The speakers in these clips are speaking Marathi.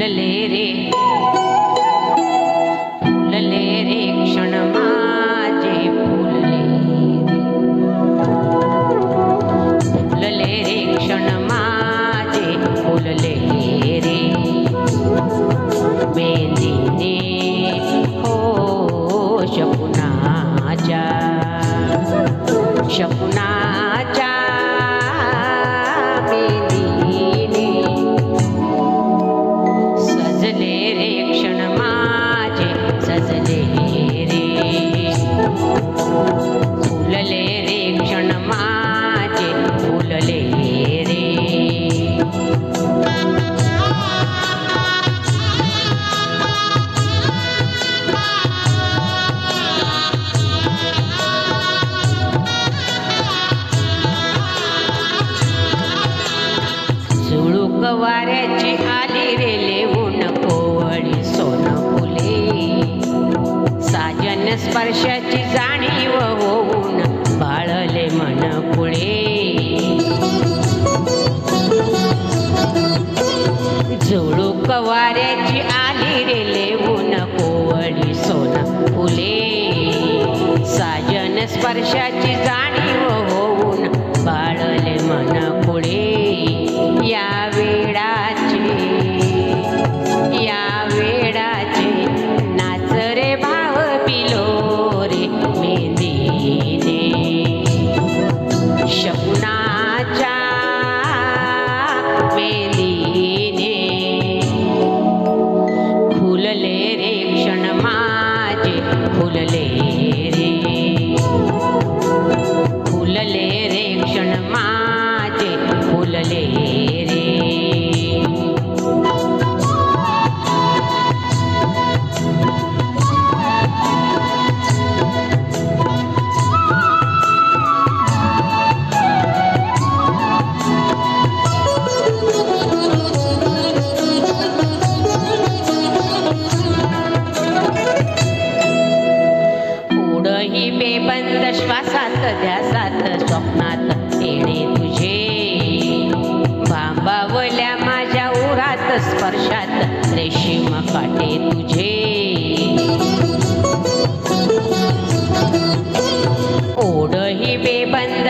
ભૂલલે રે ભૂલલે રે ક્ષણમાં જે ભૂલલે ભૂલલે રે ક્ષણમાં જે ભૂલલે રે મેંદીને હોશ પુના જા શપુ सजले रे. फुलले रे क्षण माझे फुलले रे. वाऱ्याची आली रेली स्पर्शाची जाणीव होऊन बाळले मन पुढे जुळू कवाऱ्याची आली रे लेऊन कोवळी सोन फुले. साजन स्पर्शाची जाणीव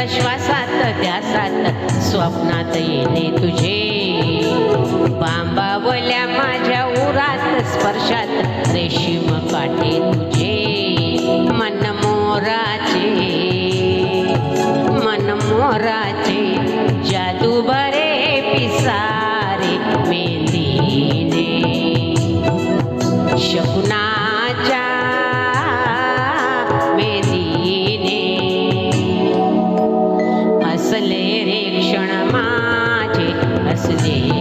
श्वासात ध्यासात स्वप्नात येणे तुझे. बांबावल्या माझ्या उरात स्पर्शात रेशीम काटे तुझे. मन मोराचे मन मोराचे जादू बरे पिसारे मेंदीने. शकुनाच्या असले रे क्षण माझे असले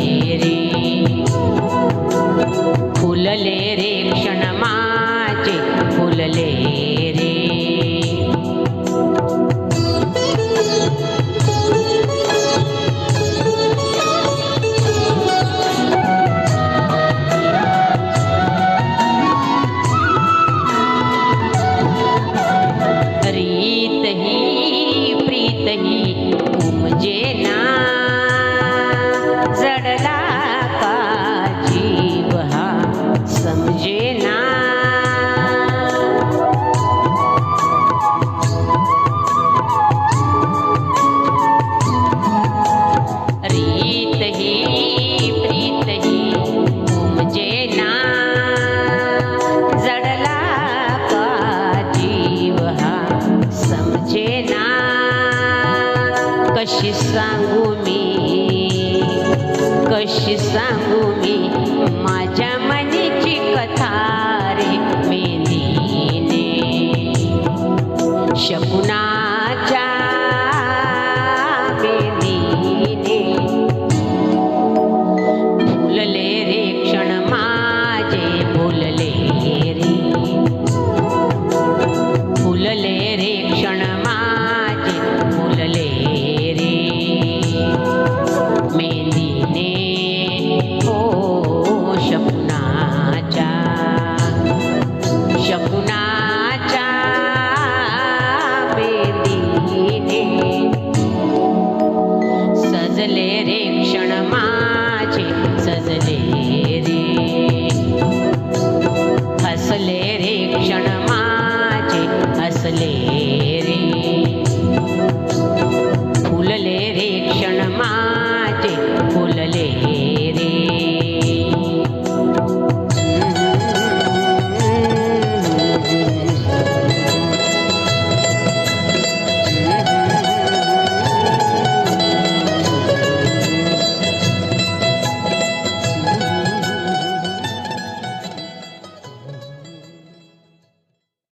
she sang.